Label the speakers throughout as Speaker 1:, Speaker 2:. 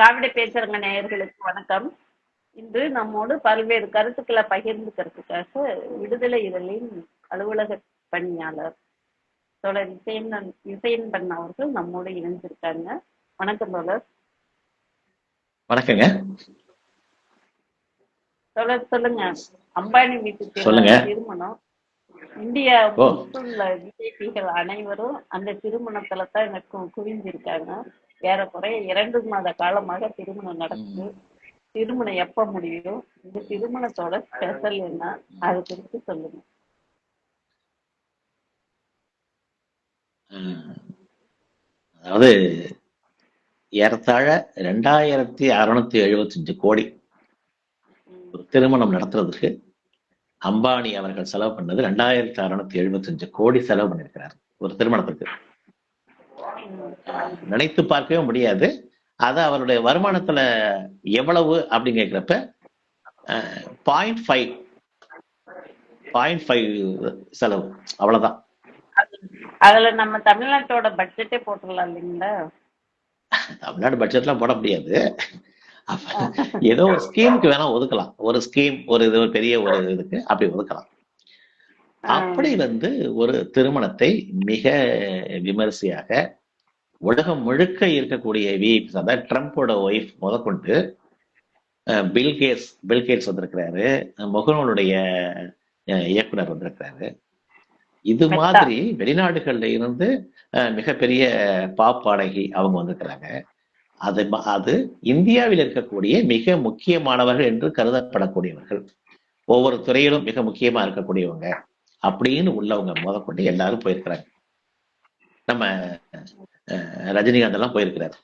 Speaker 1: திராவிட பேச்சரங்க நேயர்களுக்கு வணக்கம். இன்று நம்மோடு பல்வேறு கருத்துக்களை பகிர்ந்துக்கிறதுக்காக விடுதலை இதழின் அலுவலக பணியாளர் தொடர் இசையன் இசையன்பன் அவர்கள் நம்மோடு இணைஞ்சிருக்காங்க வணக்கம் தொடர்
Speaker 2: வணக்கங்க.
Speaker 1: தொடர் சொல்லுங்க. அம்பானி வீட்டுக்கு
Speaker 2: சொல்லுங்க.
Speaker 1: திருமணம்? இந்தியா. உள்ள விஐபிகள் அனைவரும் அந்த திருமணத்துல தான் எனக்கு குவிஞ்சிருக்காங்க ஏறக்குறைய இரண்டு மாத காலமாக திருமணம் நடக்குது. திருமணம் எப்ப முடியும்? இந்த திருமணத்தோட ஸ்பெஷல் என்ன? அது குறித்து சொல்லுங்க.
Speaker 2: அதாவது ஏறத்தாழ ரெண்டாயிரத்தி அறுநூத்தி எழுபத்தஞ்சு கோடி ஒரு திருமணம் நடத்துறதுக்கு அம்பானி அவர்கள் செலவு பண்ணது ரெண்டாயிரத்தி அறுநூத்தி எழுபத்தஞ்சு கோடி செலவு பண்ணியிருக்கிறார் ஒரு திருமணத்துக்கு அஹ், நினைத்து பார்க்கவே முடியாது. அது அவருடைய வருமானத்துல எவ்வளவு அப்படின்னு கேட்கிறப்ப பாயிண்ட் ஃபைவ் பாயிண்ட் ஃபைவ் செலவு. அவ்வளவுதான்.
Speaker 1: அதுல நம்ம தமிழ்நாட்டோட பட்ஜெட்டே போட்டுடலாம் இல்லைங்களா?
Speaker 2: தமிழ்நாடு பட்ஜெட்லாம் போட முடியாது. ஏதோ ஒரு ஸ்கீமுக்கு வேணா ஒதுக்கலாம். ஒரு ஸ்கீம் ஒரு இது ஒரு பெரிய ஒரு இதுக்கு அப்படி ஒதுக்கலாம். அப்படி வந்து ஒரு திருமணத்தை மிக விமரிசையாக உலகம் முழுக்க இருக்கக்கூடிய விஐபிஸ் அதாவது ட்ரம்ப்போட ஒய்ஃப் முதற்கொண்டு ah, Bill Gates Bill Gates வந்திருக்கிறாரு. முகநூலுடைய இயக்குனர் வந்திருக்கிறாரு. இது. மாதிரி வெளிநாடுகள்ல இருந்து மிகப்பெரிய பாப் பாடகி அவங்க வந்திருக்கிறாங்க. அது அது இந்தியாவில் இருக்கக்கூடிய மிக முக்கியமானவர்கள் என்று கருதப்படக்கூடியவர்கள். ஒவ்வொரு துறையிலும் மிக முக்கியமா இருக்கக்கூடியவங்க அப்படின்னு உள்ளவங்க முதற்கொண்டு எல்லாரும் போயிருக்கிறாங்க. நம்ம ரஜினிகாந்த் எல்லாம் போயிருக்கிறாரு.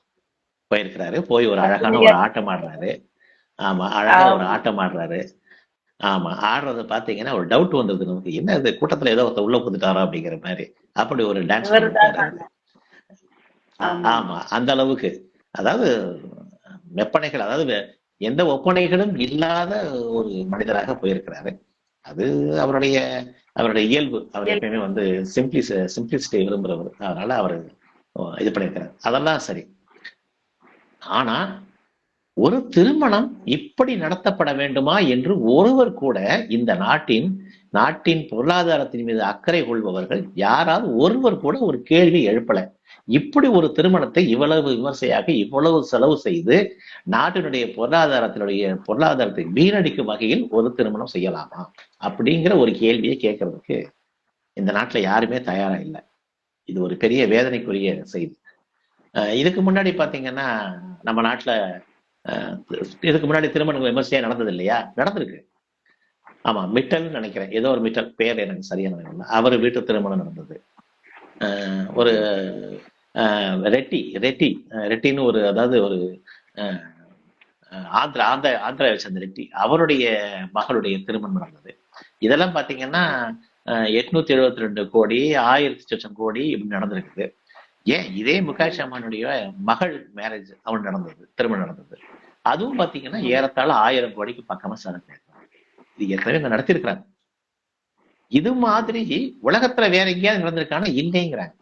Speaker 2: போயிருக்கிறாரு. போய் ஒரு அழகான ஒரு ஆட்டம் ஆடுறாரு. ஆமா அழகா ஒரு ஆட்டம் ஆடுறாரு. ஆமா ஆடுறத பாத்தீங்கன்னா ஒரு டவுட் வந்தது நமக்கு. என்ன இது கூட்டத்துல ஏதோ ஒருத்தர் உள்ள புந்துட்டாரோ அப்படிங்கிற மாதிரி. அப்படி ஒரு டான்ஸ்
Speaker 1: ஆமா.
Speaker 2: அந்த அளவுக்கு. அதாவது வெப்பனைகள் அதாவது எந்த ஒப்பனைகளும் இல்லாத ஒரு மனிதராக போயிருக்கிறாரு. அது அவருடைய அவருடைய இயல்பு. அவர். எப்பயுமே வந்து சிம்பிளி சிம்பிளிசிட்டி விரும்புறவர். அதனால அவர் இது பண்ணியிருக்கிறாங்க அதெல்லாம் சரி. ஆனா ஒரு திருமணம் இப்படி நடத்தப்பட வேண்டுமா என்று ஒருவர் கூட இந்த நாட்டின் நாட்டின் பொருளாதாரத்தின் மீது அக்கறை கொள்பவர்கள் யாராவது ஒருவர் கூட ஒரு கேள்வி எழுப்பல. இப்படி ஒரு திருமணத்தை இவ்வளவு விமர்சையாக இவ்வளவு செலவு செய்து நாட்டினுடைய பொருளாதாரத்தினுடைய பொருளாதாரத்தை வீணடிக்கும் வகையில் ஒரு திருமணம் செய்யலாமா? அப்படிங்கிற ஒரு கேள்வியை கேட்கறதுக்கு இந்த நாட்டுல யாருமே தயாரா இல்லை. இது ஒரு பெரிய வேதனைக்குரிய செய்தி. இதுக்கு முன்னாடி பாத்தீங்கன்னா நம்ம நாட்டுல இதுக்கு முன்னாடி திருமணங்கள் விமர்சையா நடந்தது இல்லையா நடந்திருக்கு. ஆமா மிட்டல்னு நினைக்கிறேன். ஏதோ ஒரு மிட்டல். பேர் எனக்கு சரியா நினைக்கல அவர் வீட்டு திருமணம் நடந்தது. ஒரு அஹ் ரெட்டி ரெட்டி ரெட்டின்னு ஒரு அதாவது ஒரு ஆந்திரா ஆந்திர ஆந்திராவை சேர்ந்த ரெட்டி. அவருடைய மகளுடைய திருமணம் நடந்தது. இதெல்லாம் பாத்தீங்கன்னா எட்நூத்தி எழுபத்தி ரெண்டு கோடி ஆயிரத்தி சொச்சம் கோடி இப்படி நடந்திருக்குது. ஏன்? இதே முகேஷ் அம்மானுடைய மகள் மேரேஜ் அவன் நடந்தது திருமணம் நடந்தது. அதுவும் பாத்தீங்கன்னா ஏறத்தாழ ஆயிரம் கோடிக்கு பக்கமா செலவு இது ஏற்கனவே இங்க நடத்திருக்கிறாங்க இது மாதிரி உலகத்துல வேற எங்கேயாவது நடந்திருக்கானா? இல்லைங்கிறாங்க.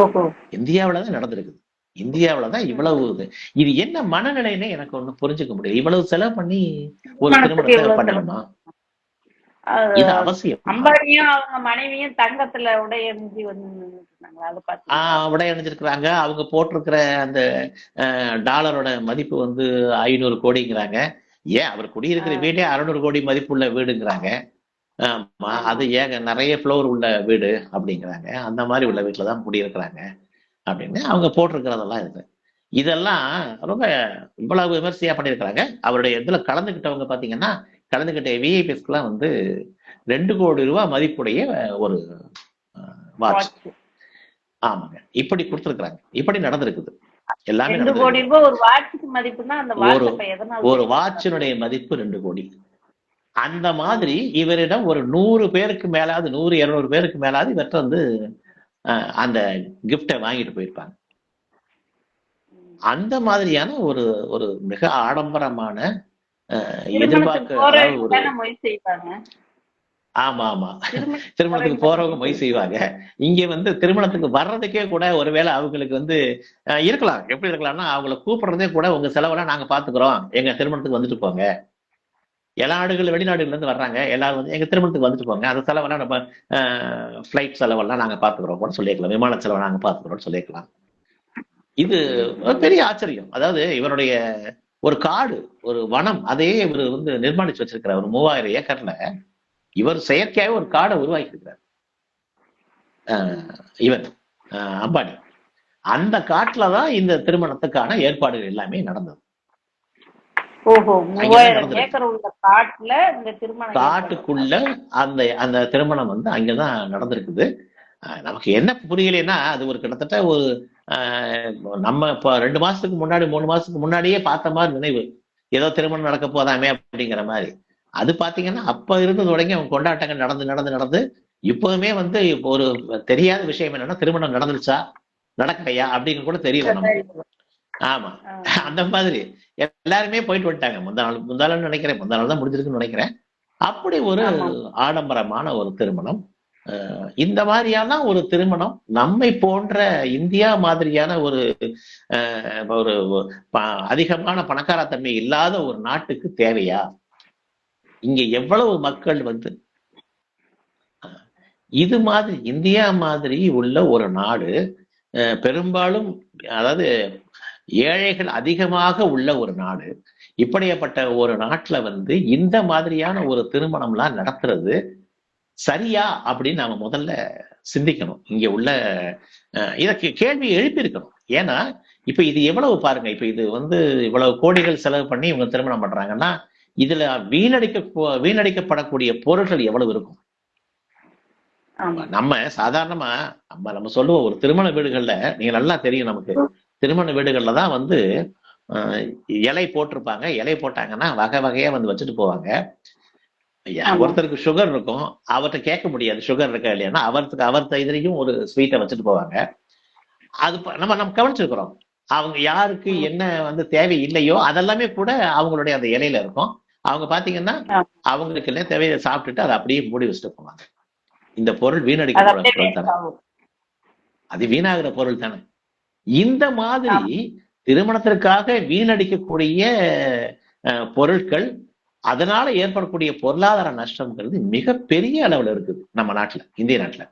Speaker 1: ஓஹோ.
Speaker 2: இந்தியாவில தான் நடந்திருக்குது. இந்தியாவில தான் இவ்வளவு இது. இது என்ன மனநிலைன்னு எனக்கு ஒண்ணு புரிஞ்சுக்க முடியாது இவ்வளவு செலவு பண்ணி ஒரு திருமணத்தை பண்ணணுமா?
Speaker 1: அம்பானியும் அவங்க மனைவியும் தங்கத்துல பார்த்து
Speaker 2: ஆஹ் உடை அணிஞ்சிருக்கிறாங்க. அவங்க போட்டிருக்கிற அந்த டாலரோட மதிப்பு வந்து ஐநூறு கோடிங்கிறாங்க. ஏன்? அவர் குடியிருக்கிற வீடே அறுநூறு கோடி மதிப்புள்ள வீடுங்கிறாங்க. ஆமா அது ஏங்க நிறைய ஃப்ளோர் உள்ள வீடு அப்படிங்கிறாங்க. அந்த மாதிரி உள்ள வீட்டுல தான் குடியிருக்கிறாங்க அப்படின்னு அவங்க போட்டிருக்கிறதெல்லாம் இருக்கு இதெல்லாம் ரொம்ப இவ்வளவு விமர்சையா பண்ணியிருக்கிறாங்க. அவருடைய இதுல கலந்துக்கிட்டவங்க பாத்தீங்கன்னா கலந்துக்கிட்ட விஐபிஸ்க்குலாம் வந்து ரெண்டு கோடி ரூபாய் மதிப்புடைய ஒரு வாட்ச். ஆமாங்க. இப்படி கொடுத்துருக்காங்க இப்படி நடந்திருக்குது. எல்லாமே
Speaker 1: கோடி. ரூபாய் ஒரு வாட்சுக்கு மதிப்புன்னா அந்த வாட்ச்
Speaker 2: ஒரு- வாட்சினுடைய மதிப்பு ரெண்டு கோடி. அந்த மாதிரி இவரிடம் ஒரு நூறு பேருக்கு மேலாவது நூறு இருநூறு பேருக்கு மேலாவது இவர்கிட்ட வந்து அந்த கிஃப்டை வாங்கிட்டு போயிருப்பாங்க. அந்த மாதிரியான ஒரு ஒரு மிக ஆடம்பரமான எதிர்பார்க்க ஆமா ஆமா.
Speaker 1: திருமண
Speaker 2: திருமணத்துக்கு போறவங்க மொய் செய்வாங்க. இங்க வந்து திருமணத்துக்கு வர்றதுக்கே கூட ஒருவேளை அவங்களுக்கு வந்து இருக்கலாம். எப்படி இருக்கலாம்னா அவங்கள கூப்பிடுறதே கூட உங்க செலவெல்லாம் நாங்க பாத்துக்கிறோம். எங்க திருமணத்துக்கு வந்துட்டு போங்க. எல்லா நாடுகள் வெளிநாடுகள்ல இருந்து வர்றாங்க. எல்லாரும் வந்து எங்க திருமணத்துக்கு வந்துட்டு போங்க. அந்த செலவெல்லாம் நம்ம ஃபிளைட் செலவெல்லாம் நாங்க பாத்துக்கிறோம். கூட சொல்லிக்கலாம் விமான செலவை நாங்க பாத்துக்கிறோம்னு சொல்லிக்கலாம் இது பெரிய ஆச்சரியம். அதாவது இவருடைய ஒரு காடு ஒரு வனம் அதையே இவர் வந்து நிர்மாணிச்சு வச்சிருக்கிறார். ஒரு மூவாயிரம் ஏக்கர்ல இவர் செயற்கையாக ஒரு காடை உருவாக்கி இருக்கிறார் இவர் அம்பானி. அந்த காட்டுல தான் இந்த திருமணத்துக்கான ஏற்பாடுகள் எல்லாமே நடந்தது. காட்டுக்குள்ள அந்த அந்த திருமணம் வந்து அங்கதான் நடந்திருக்குது. நமக்கு என்ன புரியலைன்னா அது ஒரு கிட்டத்தட்ட ஒரு நம்ம இப்போ ரெண்டு மாசத்துக்கு முன்னாடி மூணு மாசத்துக்கு முன்னாடியே பார்த்த மாதிரி நினைவு. ஏதோ திருமணம் நடக்க போதாமே அப்படிங்கிற மாதிரி. அது பாத்தீங்கன்னா அப்ப இருந்து தொடங்கி அவங்க கொண்டாட்டங்கள் நடந்து நடந்து நடந்து இப்போதுமே வந்து இப்போ ஒரு தெரியாத விஷயம் என்னன்னா திருமணம் நடந்துருச்சா? நடக்கலையா? அப்படின்னு கூட தெரியல நமக்கு. ஆமா. அந்த மாதிரி. எல்லாருமே போயிட்டு வந்துட்டாங்க. முந்தா நாள் முந்தா நாள் நினைக்கிறேன். முந்தா நாள் தான் முடிஞ்சிருக்குன்னு நினைக்கிறேன். அப்படி ஒரு. ஆடம்பரமான ஒரு திருமணம். இந்த மாதிரியான ஒரு திருமணம் நம்மை போன்ற இந்தியா மாதிரியான ஒரு அஹ், ஒரு அதிகமான அதிகமான பணக்காரத்தன்மை இல்லாத ஒரு நாட்டுக்கு தேவையா? இங்க எவ்வளவு மக்கள் வந்து இது மாதிரி இந்தியா மாதிரி உள்ள ஒரு நாடு அஹ், பெரும்பாலும் அதாவது ஏழைகள் அதிகமாக உள்ள ஒரு நாடு இப்படியப்பட்ட ஒரு நாட்டுல வந்து இந்த மாதிரியான ஒரு திருமணம்லாம் நடத்துறது சரியா அப்படின்னு நாம முதல்ல சிந்திக்கணும். இங்க உள்ள இதற்கு கேள்வி எழுப்பியிருக்கணும் ஏன்னா இப்ப இது எவ்வளவு பாருங்க இப்ப இது வந்து இவ்வளவு கோடிகள் செலவு பண்ணி இவங்க திருமணம் பண்றாங்கன்னா இதுல வீணடிக்க வீணடிக்கப்படக்கூடிய பொருட்கள் எவ்வளவு இருக்கும்? நம்ம சாதாரணமா நம்ம நம்ம சொல்லுவோம் ஒரு திருமண வீடுகள்ல நீங்க நல்லா தெரியும் நமக்கு. திருமண வீடுகள்ல தான் வந்து இலை போட்டிருப்பாங்க. இலை போட்டாங்கன்னா வகை வகையா வந்து வச்சுட்டு போவாங்க. ஒருத்தருக்கு சுகர் இருக்கும் அவர்கிட்ட கேட்க முடியாது சுகர் இருக்கா இல்லையானா அவருக்கு அவர்த்த இதுலயும் ஒரு ஸ்வீட்டை வச்சுட்டு போவாங்க. அது நம்ம நம்ம கவனிச்சிருக்கிறோம். அவங்க யாருக்கு என்ன வந்து தேவை இல்லையோ அதெல்லாமே கூட அவங்களுடைய அந்த இலையில இருக்கும். அவங்க பாத்தீங்கன்னா. அவங்களுக்கு என்ன தேவையை சாப்பிட்டுட்டு அதை அப்படியே மூடி வச்சுட்டு போவாங்க. இந்த பொருள் தானே?
Speaker 1: ஆகும்.
Speaker 2: அது வீணாகிற பொருள் தானே? இந்த மாதிரி திருமணத்திற்காக வீணடிக்கக்கூடிய பொருட்கள் அதனால ஏற்படக்கூடிய பொருளாதார நஷ்டம்ங்கிறது மிகப்பெரிய அளவுல இருக்குது நம்ம நாட்டுல இந்திய நாட்டுல.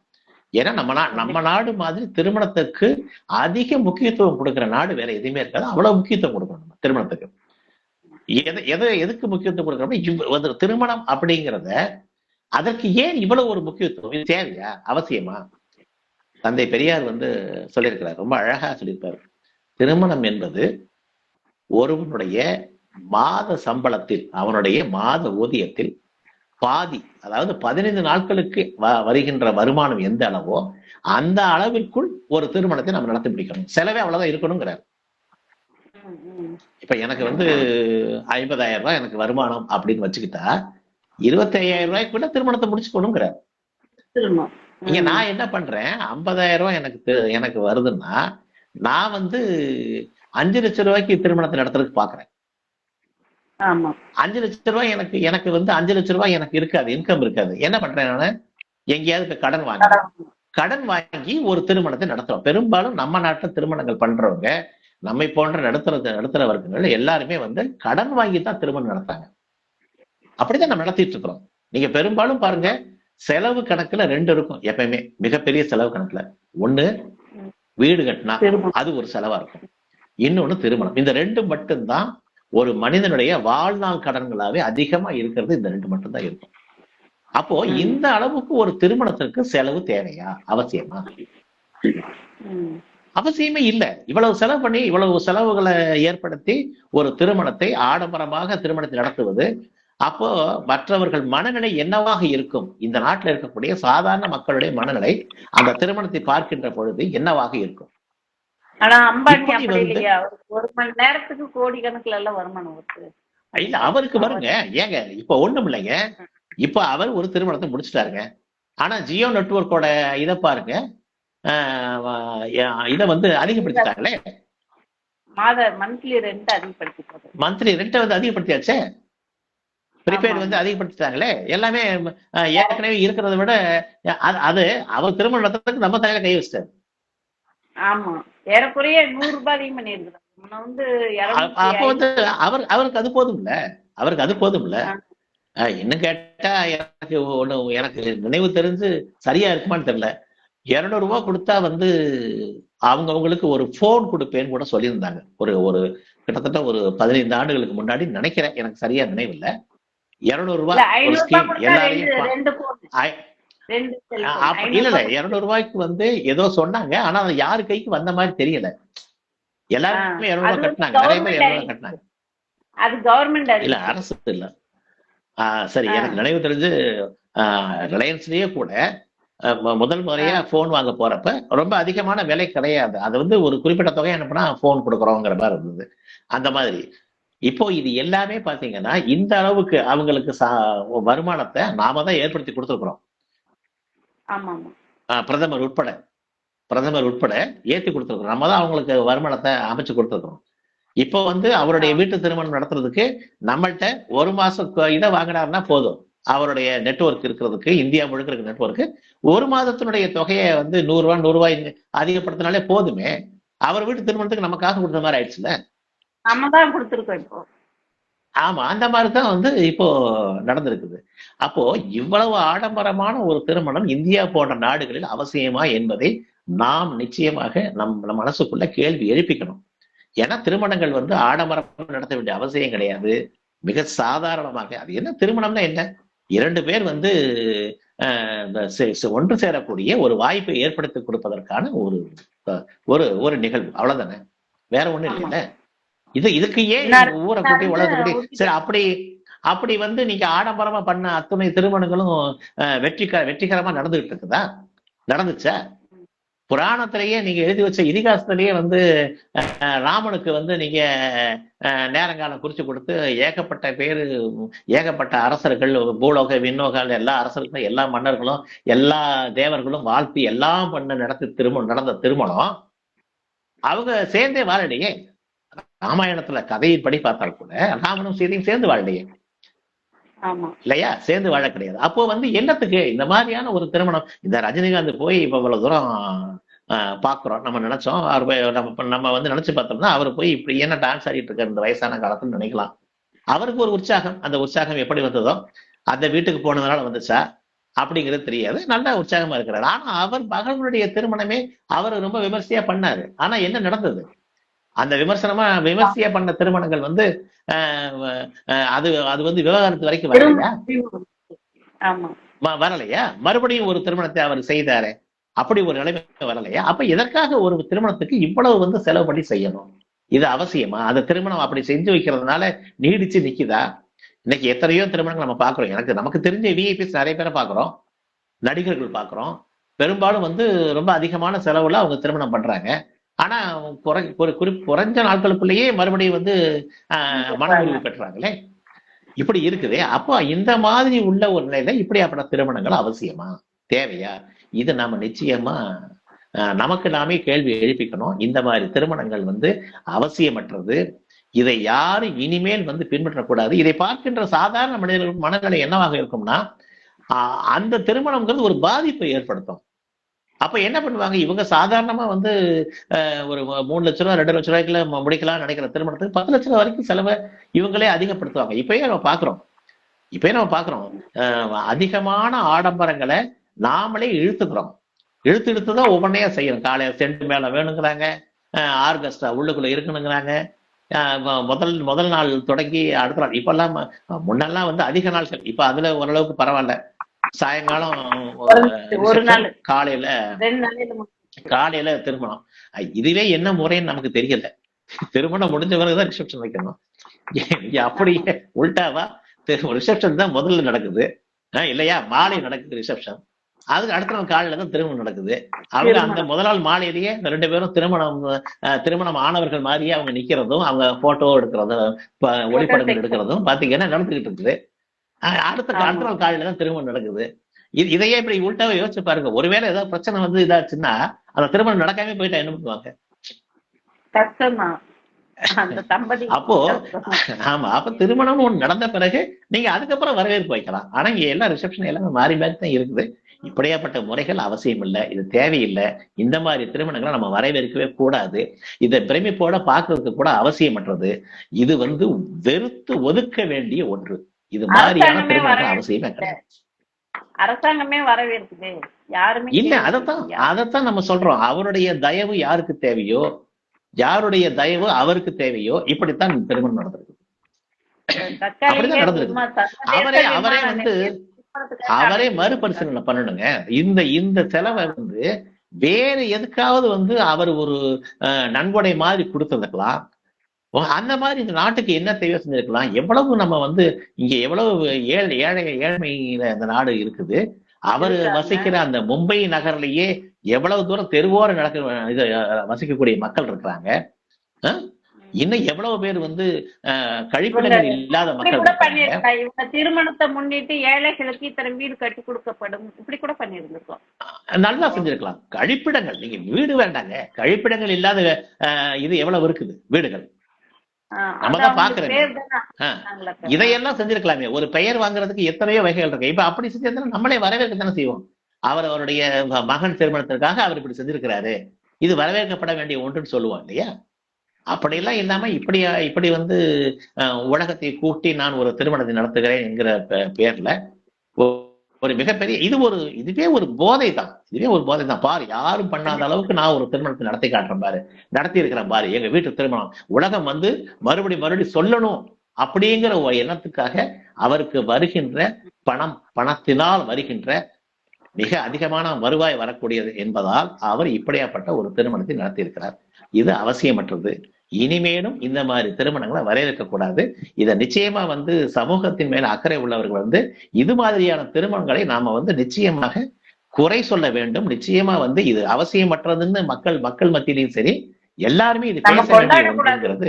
Speaker 2: ஏன்னா நம்ம நா நம்ம நாடு மாதிரி திருமணத்துக்கு அதிக முக்கியத்துவம் கொடுக்கிற நாடு வேற எதுவுமே இருக்காது. அவ்வளவு முக்கியத்துவம் கொடுக்கணும் நம்ம திருமணத்துக்கு. எது எது எதுக்கு முக்கியத்துவம் கொடுக்கறோம்னா திருமணம் அப்படிங்கிறத அதற்கு ஏன் இவ்வளவு ஒரு முக்கியத்துவம்? இது தேவையா? அவசியமா? தந்தை பெரியார் வந்து சொல்லியிருக்கிறார். ரொம்ப அழகா சொல்லியிருப்பாரு. திருமணம் என்பது ஒருவனுடைய மாத சம்பளத்தில் அவனுடைய மாத ஊதியத்தில் பாதி அதாவது பதினைந்து நாட்களுக்கு வருகின்ற வருமானம் எந்த அளவோ அந்த அளவிற்குள் ஒரு திருமணத்தை நம்ம நடத்தி முடிக்கணும் செலவே அவ்வளவுதான் இருக்கணுங்கிறார். இப்ப எனக்கு வந்து ஐம்பதாயிரம் ரூபாய் எனக்கு வருமானம் அப்படின்னு வச்சுக்கிட்டா இருபத்தி ஐயாயிரம் ரூபாய்க்குள்ள திருமணத்தை முடிச்சுக்கணுங்கிறார் இங்க. நான் என்ன பண்றேன் ஐம்பதாயிரம் ரூபாய் எனக்கு எனக்கு வருதுன்னா நான் வந்து அஞ்சு லட்சம் ரூபாய்க்கு திருமணத்தை நடத்துறதுக்கு பாக்குறேன் அஞ்சு லட்சம் ரூபாய் எனக்கு எனக்கு வந்து அஞ்சு லட்சம் ரூபாய் எனக்கு இருக்காது இன்கம் இருக்காது. என்ன பண்றேன் எங்கேயாவது கடன் வாங்க
Speaker 1: கடன்.
Speaker 2: வாங்கி. ஒரு திருமணத்தை நடத்துறோம். பெரும்பாலும் நம்ம நாட்டுல திருமணங்கள் பண்றவங்க நம்மை போன்ற நடுத்தர வர்க்கங்கள் எல்லாருமே வந்து கடன் வாங்கி தான் திருமணம் நடத்தாங்க அப்படிதான் நம்ம நடத்திட்டு இருக்கிறோம். நீங்க பெரும்பாலும் பாருங்க செலவு கணக்குல ரெண்டு இருக்கும் எப்பயுமே. மிகப்பெரிய செலவு கணக்குல. ஒண்ணு வீடு கட்டினா அது ஒரு செலவா இருக்கும். இன்னொன்னு திருமணம். இந்த ரெண்டு மட்டும்தான் ஒரு மனிதனுடைய வாழ்நாள் கடன்களாவே அதிகமா இருக்கிறது இந்த ரெண்டு மட்டும்தான் இருக்கும். அப்போ இந்த அளவுக்கு ஒரு திருமணத்திற்கு செலவு தேவையா? அவசியமா. அவசியமே இல்ல. இவ்வளவு செலவு பண்ணி இவ்வளவு செலவுகளை ஏற்படுத்தி ஒரு திருமணத்தை ஆடம்பரமாக திருமணத்தை நடத்துவது அப்போ மற்றவர்கள் மனநிலை என்னவாக இருக்கும்? இந்த நாட்டில் இருக்கக்கூடிய சாதாரண மக்களுடைய மனநிலை அந்த திருமணத்தை பார்க்கின்ற பொழுது என்னவாக இருக்கும்?
Speaker 1: ஆனா அம்பானி அப்படி இல்லையா? ஒரு மணி நேரத்துக்கு கோடி கணக்குல எல்லாம் வருமானம் வருது.
Speaker 2: இல்ல அவருக்கு வருங்க. ஏங்க இப்ப ஒண்ணும் இல்லைங்க. இப்ப அவர் ஒரு திருமணத்தை முடிச்சிட்டாருங்க. ஆனா ஜியோ நெட்வொர்க்கோட இதை பாருங்க. இதை வந்து அதிகப்படுத்திட்டாங்களே.
Speaker 1: மாத மந்த்லி ரெண்ட் அதிகப்படுத்தி
Speaker 2: மந்த்லி ரெண்டை வந்து அதிகப்படுத்தியாச்சே? ப்ரீபெய்டு. வந்து அதிகப்படுத்திட்டாங்களே? எல்லாமே ஏற்கனவே இருக்கிறத விட அது- அவர் திருமணம் நடத்துறதுக்கு நம்ம தலையில கை வச்சிட்டாரு.
Speaker 1: ஆமா. ஏறக்குறைய நூறு ரூபாய் அதிகம்
Speaker 2: அப்ப வந்து அவர் அவருக்கு அது போதும்ல? அவருக்கு அது போதும்ல? இன்னும் கேட்டா எனக்கு ஒண்ணு எனக்கு நினைவு தெரிஞ்சு சரியா இருக்குமான்னு தெரியல. இருநூறு ரூபாய் கொடுத்தா வந்து அவங்க அவங்களுக்கு ஒரு போன் கொடுப்பேன்னு கூட சொல்லியிருந்தாங்க. ஒரு ஒரு கிட்டத்தட்ட ஒரு பதினைந்து ஆண்டுகளுக்கு முன்னாடி நினைக்கிறேன். எனக்கு சரியா நினைவு இல்ல இருநூறு ரூபாய் எல்லாரையும் இல்ல இல்ல இருநூறு ரூபாய்க்கு வந்து ஏதோ சொன்னாங்க ஆனா அது யாரு கைக்கு வந்த மாதிரி தெரியல. எல்லாருமே இருநூறு ரூபாய் கட்டினாங்க நிறைய பேர் இருநூறு ரூபாய். கட்டினாங்க.
Speaker 1: அது கவர்மெண்ட்
Speaker 2: இல்ல அரசு இல்ல. சரி. எனக்கு நினைவு தெரிஞ்சு ரிலையன்ஸ்லயே கூட முதல் முறையா போன் வாங்க போறப்ப ரொம்ப அதிகமான விலை கிடையாது. அது வந்து ஒரு குறிப்பிட்ட தொகை அனுப்புனா போன் கொடுக்குறோங்கிற மாதிரி இருந்தது. அந்த மாதிரி. இப்போ இது எல்லாமே பாத்தீங்கன்னா இந்த அளவுக்கு அவங்களுக்கு வருமானத்தை நாம தான் ஏற்படுத்தி கொடுத்துருக்குறோம். பிரதமர் உட்பட பிரதமர் உட்பட ஏத்தி கொடுத்துருக்கோம் நம்ம தான் அவங்களுக்கு வருமானத்தை அமைச்சு கொடுத்துருக்கோம் இப்போ வந்து அவருடைய வீட்டு திருமணம் நடத்துறதுக்கு நம்மள்ட்ட ஒரு மாசம் இதை வாங்கினாருன்னா போதும். அவருடைய நெட்வொர்க் இருக்கிறதுக்கு இந்தியா முழுக்க இருக்க நெட்வொர்க்கு ஒரு மாதத்தினுடைய தொகையை வந்து நூறு ரூபாய் நூறு ரூபாய் அதிகப்படுத்தினாலே போதுமே. அவர் வீட்டு திருமணத்துக்கு நம்ம காசு கொடுத்த மாதிரி ஆயிடுச்சுல.
Speaker 1: நம்ம தான் கொடுத்துருக்கோம் இப்போ.
Speaker 2: ஆமா அந்த மாதிரிதான் வந்து இப்போ நடந்திருக்குது. அப்போ இவ்வளவு ஆடம்பரமான ஒரு திருமணம் இந்தியா போன்ற நாடுகளில் அவசியமா என்பதை நாம் நிச்சயமாக நம் நம் மனசுக்குள்ள கேள்வி எழுப்பிக்கணும். ஏன்னா திருமணங்கள் வந்து ஆடம்பரம் நடத்த வேண்டிய அவசியம் கிடையாது. மிக சாதாரணமாக அது என்ன திருமணம்னா என்ன? இரண்டு பேர் வந்து இந்த ஒன்று சேரக்கூடிய ஒரு வாய்ப்பை ஏற்படுத்தி கொடுப்பதற்கான ஒரு ஒரு ஒரு நிகழ்வு. அவ்வளவுதானே? வேற ஒண்ணும் இல்லைல்ல? இது இதுக்கு ஏன் ஊரை கூட்டி உலகத்தை கூட்டி? சரி அப்படி அப்படி வந்து நீங்க ஆடம்பரமா பண்ண அத்துணை திருமணங்களும் வெற்றிகர வெற்றிகரமா நடந்துகிட்டு இருக்குதா? நடந்துச்சா? புராணத்திலேயே நீங்க எழுதி வச்ச இதிகாசத்திலேயே வந்து ராமனுக்கு வந்து நீங்க நேரங்காலம் குறிச்சு கொடுத்து ஏகப்பட்ட பேரு ஏகப்பட்ட அரசர்கள் பூலோக விண்ணோக எல்லா அரசர்களும் எல்லா மன்னர்களும் எல்லா தேவர்களும் வாழ்த்தி எல்லாம் பண்ண நடத்தி திருமணம் நடந்த திருமணம் அவங்க சேர்ந்தே வாழலையே? ராமாயணத்துல கதையின்படி பார்த்தால் கூட ராமனும் சீதையும் சேர்ந்து வாழலையே. இல்லையா? சேர்ந்து வாழ கிடையாது. அப்போ வந்து என்னத்துக்கு இந்த மாதிரியான ஒரு திருமணம்? இந்த ரஜினிகாந்த் போய் இப்ப இவ்வளவு தூரம் ஆஹ், பாக்குறோம். நம்ம நினைச்சோம். அவர் போய் நம்ம நம்ம வந்து நினைச்சு பார்த்தோம்னா அவர் போய் இப்படி என்ன டான்ஸ் ஆடிட்டு இருக்காரு இந்த வயசான காலத்துல நினைக்கலாம். அவருக்கு ஒரு உற்சாகம். அந்த உற்சாகம் எப்படி வந்ததோ அந்த வீட்டுக்கு போனதுனால வந்துச்சா? அப்படிங்கிறது தெரியாது. நல்ல உற்சாகமா இருக்கிறாரு. ஆனா அவர் மகளுடைய திருமணமே அவர் ரொம்ப விமர்சையா பண்ணாரு. ஆனா என்ன நடந்தது? அந்த விமர்சனமா விமர்சையா பண்ண திருமணங்கள் வந்து அது அது வந்து விவகாரத்து வரைக்கும் வரலையா? வரலையா? மறுபடியும் ஒரு திருமணத்தை அவர் செய்தாரே அப்படி ஒரு நிலைமை வரலையா? அப்ப எதற்காக ஒரு திருமணத்துக்கு இவ்வளவு வந்து செலவு பண்ணி செய்யணும்? இது அவசியமா? அந்த திருமணம் அப்படி செஞ்சு வைக்கிறதுனால நீடிச்சு நிக்குதா? இன்னைக்கு எத்தனையோ திருமணங்கள் நம்ம பாக்குறோம். எனக்கு நமக்கு தெரிஞ்ச விஐபிஸ் நிறைய பேரை பாக்குறோம். நடிகர்கள் பாக்குறோம். பெரும்பாலும் வந்து ரொம்ப அதிகமான செலவுல அவங்க திருமணம் பண்றாங்க. ஆனா குறை ஒரு குறி குறைஞ்ச நாட்களுக்குள்ளேயே மறுபடியும் வந்து மன உரிமை பெற்றாங்களே? இப்படி இருக்குதே. அப்போ இந்த மாதிரி உள்ள ஒரு நிலையில இப்படியாப்பட்ட திருமணங்கள் அவசியமா? தேவையா? இது நாம நிச்சயமா நமக்கு நாமே கேள்வி எழுப்பிக்கணும். இந்த மாதிரி திருமணங்கள் வந்து அவசியமற்றது. இதை யாரும் இனிமேல் வந்து பின்பற்றக்கூடாது. இதை பார்க்கின்ற சாதாரண மனிதர்கள் மனநிலை என்னவாக இருக்கும்னா அந்த திருமணம்ங்கிறது ஒரு பாதிப்பை ஏற்படுத்தும். அப்ப என்ன பண்ணுவாங்க? இவங்க சாதாரணமா வந்து ஒரு மூணு லட்ச ரூபா ரெண்டு லட்ச ரூபாய்க்குள்ள முடிக்கலாம்னு முடிக்கலாம் நினைக்கிற திருமணத்துக்கு பத்து லட்ச ரூபா வரைக்கும் செலவை இவங்களே அதிகப்படுத்துவாங்க. இப்பயே நம்ம பாக்குறோம். இப்பயே நம்ம பாக்குறோம். அதிகமான ஆடம்பரங்களை நாமளே இழுத்துக்கிறோம். இழுத்து இழுத்து தான் ஒவ்வொன்றையா செய்யணும். காலையில சென்ட் மேல வேணுங்கிறாங்க. அஹ், ஆர்கெஸ்ட்ரா உள்ளுக்குள்ள இருக்கணுங்கிறாங்க. அஹ், முதல் முதல் நாள் தொடங்கி அடுத்த நாள். இப்பெல்லாம் ம- முன்னெல்லாம் வந்து அதிக நாள் இப்ப அதுல ஓரளவுக்கு பரவாயில்ல. சாயங்காலம்
Speaker 1: ஒரு- நாள்.
Speaker 2: காலையில. காலையில திருமணம். இதுவே என்ன முறைன்னு நமக்கு தெரியல. திருமணம் முடிஞ்ச பிறகுதான் ரிசப்ஷன் வைக்கணும். அப்படியே உள்டாவா ரிசப்ஷன் தான் முதல்ல நடக்குது. இல்லையா? மாலை நடக்குது ரிசப்ஷன் அதுக்கு அடுத்த நாள் காலையில தான் திருமணம் நடக்குது. அவங்க அந்த. முதல் நாள் மாலையிலேயே இந்த ரெண்டு பேரும் திருமணம் திருமணம் ஆனவர்கள் மாதிரியே அவங்க நிக்கிறதும் அவங்க போட்டோ எடுக்கிறதும் ஒளிப்படங்கள் எடுக்கிறதும் பாத்தீங்கன்னா நடந்துகிட்டு இருக்குது. அடுத்த. அடுத்த நாள் காலையில தான் திருமணம் நடக்குது. இது இதையே இப்படி உள்டாவே யோசிச்சு பாருங்க. ஒருவேளை ஏதாவது பிரச்சனை வந்து இதாச்சுன்னா அந்த திருமணம் நடக்காம போயிட்டா என்ன பண்ணுவாங்க? அப்போ ஆமா அப்ப திருமணம் ஒண்ணு நடந்த பிறகு நீங்க அதுக்கப்புறம் வரவேற்பு வைக்கலாம். ஆனா இங்க எல்லாம் ரிசப்ஷன் எல்லாமே மாறி மாறி தான் இருக்குது. இப்படியாப்பட்ட முறைகள் அவசியம் இல்லை. இது தேவையில்லை. இந்த மாதிரி திருமணங்களை நம்ம வரவேற்கவே கூடாது. இதை பிரமிப்போட பார்க்கறதுக்கு கூட அவசியமற்றது. இது வந்து வெறுத்து ஒதுக்க வேண்டிய ஒன்று. இது மாதிரியான
Speaker 1: வரவேற்கல.
Speaker 2: அவசியமே கிடையாது
Speaker 1: அரசாங்கமே வரவேற்குது யாருமே
Speaker 2: இல்ல அதத்தான்? அதத்தான் நம்ம சொல்றோம் அவருடைய தயவு யாருக்கு தேவையோ யாருடைய தயவு அவருக்கு தேவையோ இப்படித்தான் திருமணம் நடந்திருக்கு அப்படிதான் நடந்திருக்கு. அவரே அவரே வந்து அவரே மறுபரிசீலனை பண்ணணுங்க இந்த இந்த செலவை வந்து வேற எதுக்காவது வந்து அவர் ஒரு நன்கொடை மாதிரி கொடுத்திருக்கலாம் ஓ, அந்த மாதிரி இந்த நாட்டுக்கு என்ன தேவை செஞ்சிருக்கலாம்? எவ்வளவு நம்ம வந்து இங்க எவ்வளவு ஏழை ஏழை ஏழ்மையில இந்த நாடு இருக்குது. அவர். வசிக்கிற அந்த மும்பை நகர்லயே எவ்வளவு தூரம் தெருவோர நடக்க இது வசிக்கக்கூடிய மக்கள் இருக்கிறாங்க? இன்னும் எவ்வளவு பேர் வந்து கழிப்பிடங்கள் இல்லாத மக்கள்
Speaker 1: திருமணத்தை முன்னிட்டு ஏழைகளுக்கு இத்தனை வீடு கட்டி கொடுக்கப்படும். இப்படி கூட பண்ணிருந்திருக்கோம்
Speaker 2: நல்லா செஞ்சிருக்கலாம். கழிப்பிடங்கள் நீங்க வீடு வேண்டாங்க. கழிப்பிடங்கள் இல்லாத இது எவ்வளவு இருக்குது? வீடுகள். நம்ம தான்
Speaker 1: இப்ப?
Speaker 2: இதையெல்லாம் செஞ்சிருக்கலாமே. ஒரு பெயர் வாங்குறதுக்கு எத்தனையோ வகைகள் இருக்கு. இப்ப அப்படி செஞ்சிருந்தா நம்மளே வரவேற்க தானே செய்வோம். அவர் அவருடைய மகன் திருமணத்திற்காக அவர் இப்படி செஞ்சிருக்கிறாரு. இது வரவேற்கப்பட வேண்டிய ஒன்றுன்னு சொல்லுவோம் இல்லையா? அப்படியெல்லாம் இல்லாம இப்படி இப்படி வந்து உலகத்தை கூட்டி நான் ஒரு திருமணத்தை நடத்துகிறேன் என்கிற பேர்ல ஒரு மிகப்பெரிய இது ஒரு இதுவே ஒரு போதை தான் இதுவே ஒரு போதை தான் பாரு யாரும் பண்ணாத அளவுக்கு நான் ஒரு திருமணத்தை நடத்தி காட்டுறேன் பாரு. நடத்தி இருக்கிறேன் பாரு. எங்க வீட்டு திருமணம். உலகம் வந்து மறுபடி மறுபடி சொல்லணும் அப்படிங்கிற ஒரு எண்ணத்துக்காக அவருக்கு வருகின்ற பணம் பணத்தினால் வருகின்ற மிக அதிகமான வருவாய் வரக்கூடியது என்பதால் அவர் இப்படியாப்பட்ட ஒரு திருமணத்தை நடத்தியிருக்கிறார். இது அவசியமற்றது. இனிமேலும் இந்த மாதிரி திருமணங்களை வரையறுக்க கூடாது இதை நிச்சயமா வந்து சமூகத்தின் மேல அக்கறை உள்ளவர்கள் வந்து இது மாதிரியான திருமணங்களை நாம வந்து நிச்சயமாக குறை சொல்ல வேண்டும். நிச்சயமா வந்து இது அவசியமற்றதுன்னு மக்கள் மக்கள் மத்தியிலையும் சரி எல்லாருமே இது பேச வேண்டிய ஒன்றுங்கிறது.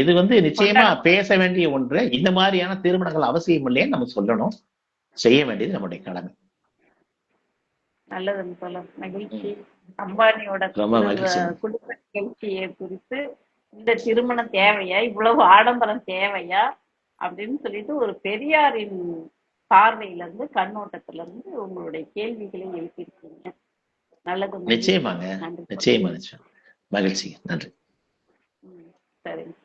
Speaker 2: இது வந்து நிச்சயமா பேச வேண்டிய ஒன்று. இந்த மாதிரியான திருமணங்கள் அவசியம் இல்லைன்னு நம்ம சொல்லணும். செய்ய வேண்டியது நம்முடைய கடமை.
Speaker 1: நல்லதுன்னு சொல்ல மகிழ்ச்சி. அம்பானியோட. குடும்ப- நிகழ்ச்சியை குறித்து இந்த திருமணம் தேவையா? இவ்வளவு ஆடம்பரம் தேவையா? அப்படின்னு சொல்லிட்டு ஒரு பெரியாரின் பார்வையில இருந்து கண்ணோட்டத்துல இருந்து உங்களுடைய கேள்விகளை எழுப்பியிருக்கீங்க. நல்லது மகிழ்ச்சி.
Speaker 2: நிச்சயமாங்க. நிச்சயமா நிச்சயம். மகிழ்ச்சி நன்றி.
Speaker 1: சரிங்க.